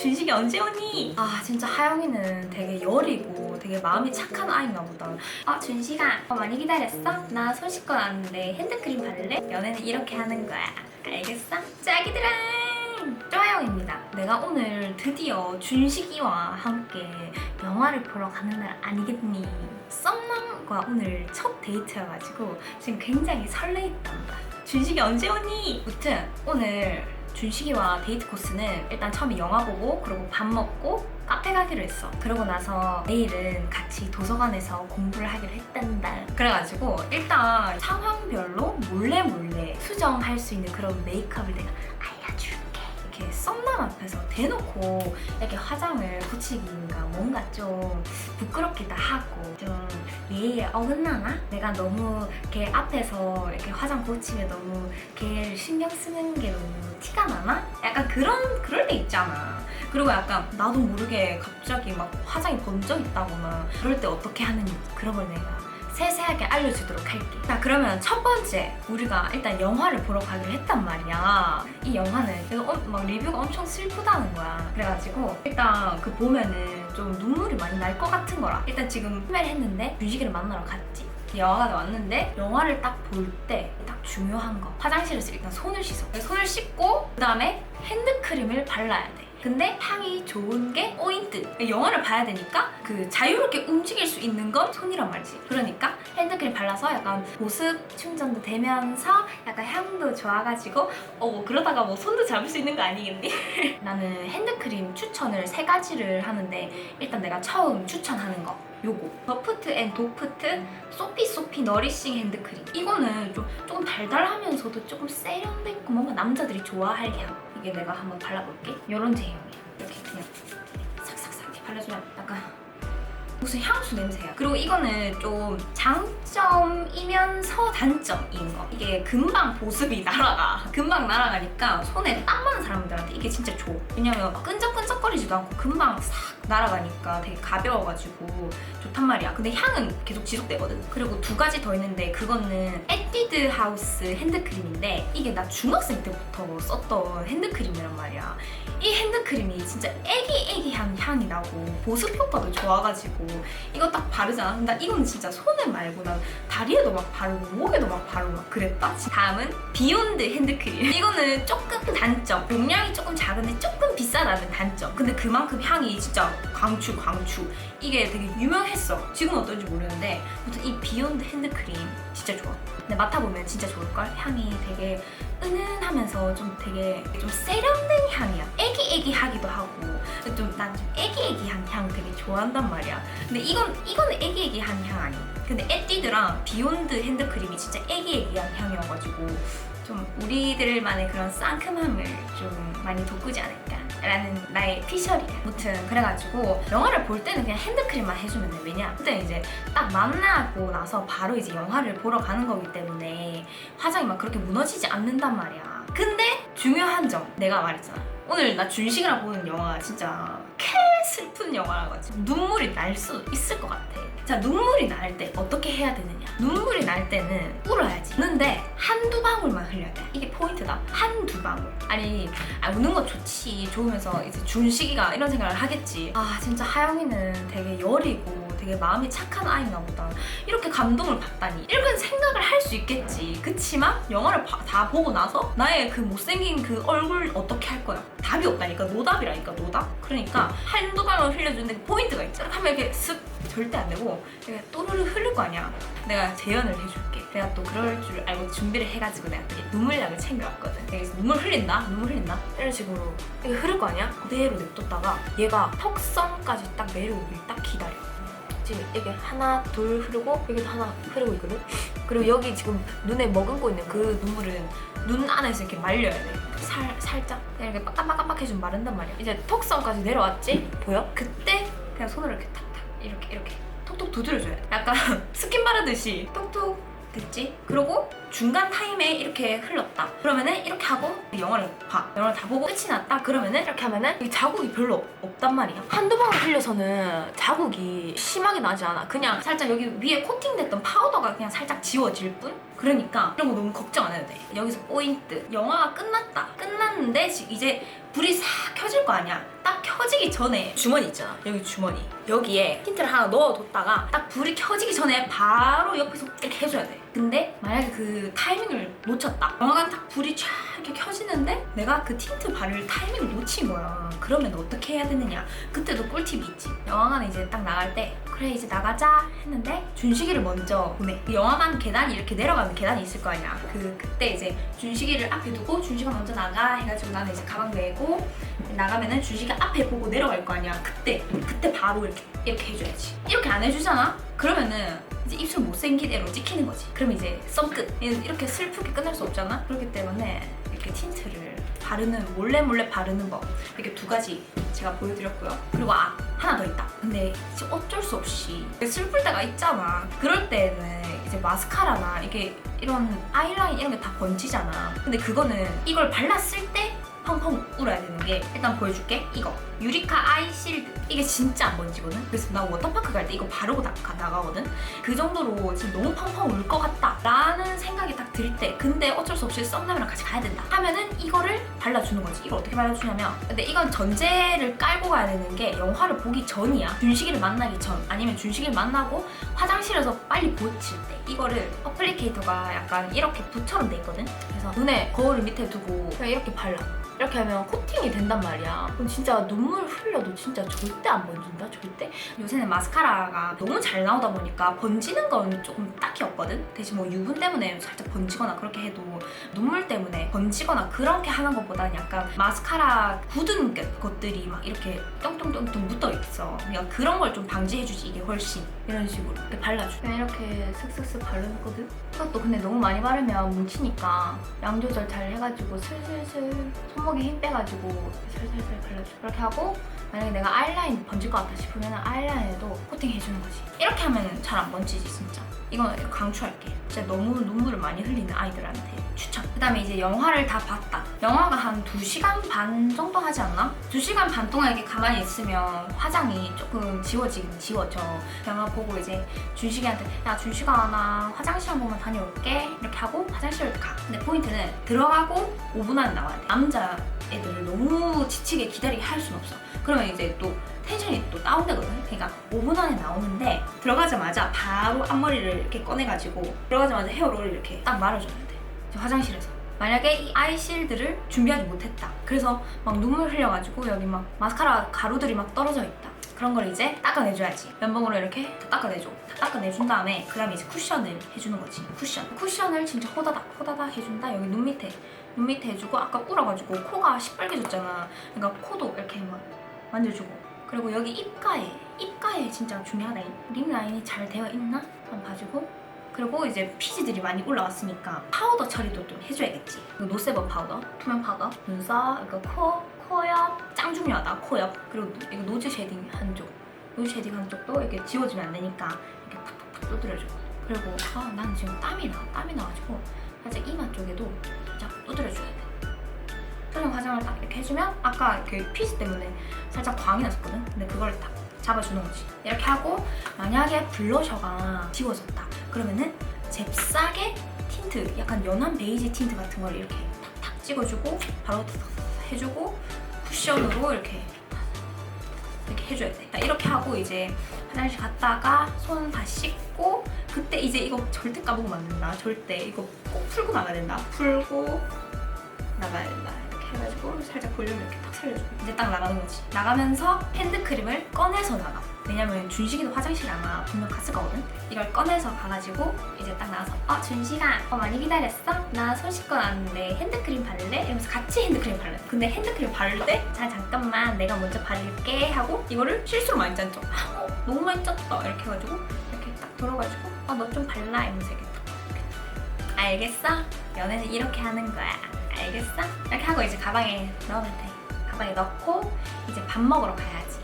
준식이 언제 오니? 아 진짜 하영이는 되게 여리고 되게 마음이 착한 아이인가 보다. 아 준식아 어, 많이 기다렸어? 나 손 씻고 왔는데 핸드크림 바를래? 연애는 이렇게 하는 거야. 알겠어? 짝이들아. 쪼아영입니다. 내가 오늘 드디어 준식이와 함께 영화를 보러 가는 날 아니겠니? 썸남과 오늘 첫 데이트여가지고 지금 굉장히 설레있답니다. 준식이 언제 오니? 무튼 오늘 준식이와 데이트 코스는 일단 처음에 영화 보고 그리고 밥 먹고 카페 가기로 했어. 그러고 나서 내일은 같이 도서관에서 공부를 하기로 했단다. 그래가지고 일단 상황별로 몰래 몰래 수정할 수 있는 그런 메이크업을 내가. 이렇게 썸남 앞에서 대놓고 이렇게 화장을 붙이기가 뭔가 좀 부끄럽기도 하고 좀 예의에 어긋나나? 내가 너무 걔 앞에서 이렇게 화장 고치면 너무 걔를 신경 쓰는 게 너무 티가 나나? 약간 그런 그럴 때 있잖아. 그리고 약간 나도 모르게 갑자기 막 화장이 번쩍 있다거나 그럴 때 어떻게 하는지 그런 걸 내가 세세하게 알려주도록 할게. 자, 그러면 첫 번째 우리가 일단 영화를 보러 가기로 했단 말이야. 이 영화는 이거 엄- 막 리뷰가 엄청 슬프다는 거야. 그래가지고 일단 그 보면은 좀 눈물이 많이 날 것 같은 거라. 일단 지금 판매를 했는데 준식이를 만나러 갔지. 영화가 왔는데 영화를 딱 볼 때 딱 중요한 거 화장실에서 일단 손을 씻어 손을 씻고 그 다음에 핸드크림을 발라야 돼 근데 향이 좋은 게 포인트. 영화를 봐야 되니까 그 자유롭게 움직일 수 있는 건 손이란 말이지. 그러니까 핸드크림 발라서 약간 보습 충전도 되면서 약간 향도 좋아가지고 어 그러다가 뭐 손도 잡을 수 있는 거 아니겠니? 나는 핸드크림 추천을 세 가지를 하는데 일단 내가 처음 추천하는 거 요거. 더프트 앤 도프트 소피 소피 너리싱 핸드크림. 이거는 좀 조금 달달하면서도 조금 세련됐고 뭔가 남자들이 좋아할 향 이게 내가 한번 발라볼게. 이런 제형이야. 이렇게 그냥 싹싹싹 발라주면 약간 무슨 향수 냄새야. 그리고 이거는 좀 장점이면서 단점인 거. 이게 금방 보습이 날아가. 금방 날아가니까 손에 땀 많은 사람들한테 이게 진짜 좋아. 왜냐면 끈적끈적거리지도 않고 금방 싹 날아가니까 되게 가벼워가지고 좋단 말이야. 근데 향은 계속 지속되거든. 그리고 두 가지 더 있는데 그거는 에뛰드 하우스 핸드크림인데 이게 나 중학생 때부터 썼던 핸드크림이란 말이야. 이 핸드크림이 진짜 애기애기한 향이 나고 보습 효과도 좋아가지고 이거 딱 바르잖아. 근데 이건 진짜 손에 말고 난 다리에도 막 바르고 목에도 막 바르고 막 그랬다. 다음은 비욘드 핸드크림. 이거는 조금 단점. 용량이 조금 작은데 조금 비싸다는 단점. 근데 그만큼 향이 진짜 강추 강추. 이게 되게 유명했어. 지금 은 어떤지 모르는데 아무튼 이 비욘드 핸드크림 진짜 좋아. 근데 맡아보면 진짜 좋을걸? 향이 되게 은은하면서 좀 되게 좀 세련된 향이야. 애기애기하기도 하고 좀 난 좀 애기애기한 향 되게 좋아한단 말이야. 근데 이건 이거는 애기애기한 향 아니야. 근데 에뛰드랑 비욘드 핸드크림이 진짜 애기애기한 향이어가지고 좀 우리들만의 그런 상큼함을 좀 많이 돋구지 않을까. 라는 나의 피셜이야. 무튼 그래가지고 영화를 볼 때는 그냥 핸드크림만 해주면 돼. 왜냐? 그때 이제 딱 만나고 나서 바로 이제 영화를 보러 가는 거기 때문에 화장이 막 그렇게 무너지지 않는단 말이야. 근데 중요한 점 내가 말했잖아. 오늘 나 준식이랑 보는 영화가 진짜 개 슬픈 영화라가지고 눈물이 날 수 있을 것 같아. 자 눈물이 날 때 어떻게 해야 되느냐? 눈물이 날 때는 울어야지. 우는데 한두 방울만 흘려야 돼. 이게 포인트다. 한두 방울. 아니 아, 우는 거 좋지. 좋으면서 이제 준식이가 이런 생각을 하겠지. 아 진짜 하영이는 되게 여리고 되게 마음이 착한 아이인가 보다. 이렇게 감동을 받다니. 이렇게 생각을 할 수 있겠지. 그치만 영화를 봐- 다 보고 나서 나의 그 못생긴 그 얼굴 어떻게 할 거야? 답이 없다니까. 노답이라니까 노답. 그러니까 한두 방울 흘려주는데 그 포인트가 있잖아. 하면 이렇게 쓱 절대 안 되고 이렇게 또르르 흐를 거 아니야. 내가 재현을 해줄게. 내가 또 그럴 줄 알고 준비를 해가지고 내가 눈물약을 챙겨왔거든. 그래서 눈물 흘린다? 눈물 흘린다? 이런 식으로 이게 흐를 거 아니야? 그대로 냅뒀다가 얘가 턱선까지 딱 내려오길 딱 기다려. 지금 이게 하나, 둘 흐르고 여기도 하나 흐르고 있거든? 그리고 여기 지금 눈에 머금고 있는 그 눈물은 눈 안에서 이렇게 말려야 돼. 살, 살짝. 그냥 이렇게 빡빡빡빡 해주면 마른단 말이야. 이제 턱선까지 내려왔지? 보여? 그때 그냥 손으로 이렇게 탁탁 이렇게 이렇게 톡톡 두드려줘야 돼. 약간 스킨 바르듯이 톡톡 됐지? 그러고 중간 타임에 이렇게 흘렀다. 그러면은 이렇게 하고 영화를 봐. 영화를 다 보고 끝이 났다. 그러면은 이렇게 하면은 이 자국이 별로 없단 말이야. 한두 번 흘려서는 자국이 심하게 나지 않아. 그냥 살짝 여기 위에 코팅됐던 파우더가 그냥 살짝 지워질 뿐. 그러니까 이런 거 너무 걱정 안 해도 돼. 여기서 포인트. 영화가 끝났다. 끝났는데 지- 이제 불이 싹 켜질 거 아니야. 딱 켜지기 전에 주머니 있잖아. 여기 주머니. 여기에 힌트를 하나 넣어뒀다가 딱 불이 켜지기 전에 바로 옆에서 이렇게 해줘야 돼. 근데 만약에 그 타이밍을 놓쳤다. 영화관 딱 불이 쫙 이렇게 켜지는데 내가 그 틴트 바를 타이밍을 놓친 거야. 그러면 어떻게 해야 되느냐? 그때도 꿀팁이 있지. 영화관 이제 딱 나갈 때 그래 이제 나가자 했는데 준식이를 먼저 보내. 그 영화관 계단이 이렇게 내려가는 계단이 있을 거 아니야. 그 그때 이제 준식이를 앞에 두고 준식아 먼저 나가 해가지고 나는 이제 가방 메고 나가면은 준식이 앞에 보고 내려갈 거 아니야. 그때 그때 바로 이렇게 이렇게 해줘야지. 이렇게 안 해주잖아. 그러면은 이제 입술 못생긴 애로 찍히는 거지. 그럼 이제 썸 끝. 이렇게 슬프게 끝날 수 없잖아. 그렇기 때문에 이렇게 틴트를 바르는 몰래 몰래 바르는 법 이렇게 두 가지 제가 보여드렸고요. 그리고 아 하나 더 있다. 근데 어쩔 수 없이 슬플 때가 있잖아. 그럴 때는 이제 마스카라나 이게 이런 아이라인 이런 게 다 번지잖아. 근데 그거는 이걸 발랐을 때 펑펑 울어야 되는 게 일단 보여줄게. 이거. 유리카 아이 실드. 이게 진짜 안 번지거든? 그래서 나 워터파크 갈 때 이거 바르고 나, 가- 나가거든? 그 정도로 지금 너무 펑펑 울 것 같다. 라는 생각이 딱 들 때 근데 어쩔 수 없이 썸남이랑 같이 가야 된다. 하면은 이거를 발라주는 거지. 이걸 어떻게 발라주냐면 근데 이건 전제를 깔고 가야 되는 게 영화를 보기 전이야. 준식이를 만나기 전. 아니면 준식이를 만나고 화장실에서 빨리 보칠 때. 이거를 어플리케이터가 약간 이렇게 붓처럼 돼 있거든? 그래서 눈에 거울을 밑에 두고 그냥 이렇게 발라 이렇게 하면 코팅이 된단 말이야. 그럼 진짜 눈물 흘려도 진짜 절대 안 번진다, 절대. 요새는 마스카라가 너무 잘 나오다 보니까 번지는 건 조금 딱히 없거든. 대신 뭐 유분 때문에 살짝 번지거나 그렇게 해도 눈물 때문에 번지거나 그렇게 하는 것보다는 약간 마스카라 굳은 것- 것들이 막 이렇게 똥똥똥똥 묻어 있어. 그러니까 그런 걸 좀 방지해주지 이게 훨씬 이런 식으로 이렇게 발라줘. 그냥 이렇게 슥슥슥 발라줬거든. 이것도 근데 너무 많이 바르면 뭉치니까 양 조절 잘 해가지고 슬슬슬 손목 에 힘 빼가지고 살살살 발라줘. 그렇게 하고 만약에 내가 아이라인 번질 것 같다 싶으면 아이라인에도 코팅 해주는 거지. 이렇게 하면 잘 안 번지지 진짜. 이건 강추할게. 진짜 너무 눈물을 많이 흘리는 아이들한테 추천. 그다음에 이제 영화를 다 봤다. 영화가 한 2시간 반 정도 하지 않나? 2시간 반 동안 이렇게 가만히 있으면 화장이 조금 지워지긴 지워져. 영화 보고 이제 준식이한테 야 준식아 나 화장실 한 번만 다녀올게 이렇게 하고 화장실을 가. 근데 포인트는 들어가고 5분 안에 나와야 돼. 남자 애들을 너무 지치게 기다리게 할 순 없어. 그러면 이제 또 텐션이 또 다운되거든. 그러니까 5분 안에 나오는데 들어가자마자 바로 앞머리를 이렇게 꺼내가지고 들어가자마자 헤어롤을 이렇게 딱. 이제 화장실에서. 만약에 이 아이실드를 준비하지 못했다. 그래서 막 눈물 흘려가지고 여기 막 마스카라 가루들이 막 떨어져 있다. 그런 걸 이제 닦아내줘야지. 면봉으로 이렇게 다 닦아내줘. 다 닦아내준 다음에 그 다음에 이제 쿠션을 해주는 거지. 쿠션. 쿠션을 진짜 호다닥 호다닥 해준다. 여기 눈 밑에 눈 밑에 해주고 아까 울어가지고 코가 시뻘개졌잖아. 그러니까 코도 이렇게 막 만져주고. 그리고 여기 입가에 입가에 진짜 중요하다. 립 라인이 잘 되어 있나? 한번 봐주고. 그리고 이제 피지들이 많이 올라왔으니까 파우더 처리도 좀 해줘야겠지. 이거 노세버 파우더, 투명 파우더, 눈썹, 이거 코, 코옆 짱 중요하다. 코옆 그리고 이거 노즈 쉐딩 한쪽, 노즈 쉐딩 한쪽도 이렇게 지워지면 안 되니까 이렇게 탁탁탁 두드려줘. 그리고 아, 난 지금 땀이 나, 땀이 나가지고 살짝 이마 쪽에도 살짝 두드려줘야 돼. 표정 화장을 딱 이렇게 해주면 아까 이렇게 피지 때문에 살짝 광이 났었거든. 근데 그걸 딱 잡아주는 거지. 이렇게 하고 만약에 블러셔가 지워졌다. 그러면은 잽싸게 틴트, 약간 연한 베이지 틴트 같은 걸 이렇게 탁탁 찍어주고 바로 해주고 쿠션으로 이렇게 이렇게 해줘야 돼. 이렇게 하고 이제 화장실 갔다가 손 다 씻고 그때 이제 이거 절대 까먹으면 안 된다. 절대 이거 꼭 풀고 나가야 된다. 풀고 나가야 된다. 해가지고 살짝 볼륨 이렇게 탁 살려줘. 이제 딱 나가는 거지. 나가면서 핸드크림을 꺼내서 나가. 왜냐면 준식이도 화장실 아마 분명 갔을 거거든. 이걸 꺼내서 가가지고 이제 딱 나와서 어 준식아 어 많이 기다렸어? 나 손 씻고 나왔는데 핸드크림 바를래? 이러면서 같이 핸드크림 발라. 근데 핸드크림 바를 때 자 잠깐만 내가 먼저 바를게 하고 이거를 실수로 많이 짰죠. 어, 너무 많이 짰다 이렇게 해가지고 이렇게 딱 돌아가지고 어 너 좀 발라 이러면서 이렇게. 알겠어? 연애는 이렇게 하는 거야. 알겠어? 이렇게 하고 이제 가방에 넣으면 돼. 가방에 넣고 이제 밥 먹으러 가야지.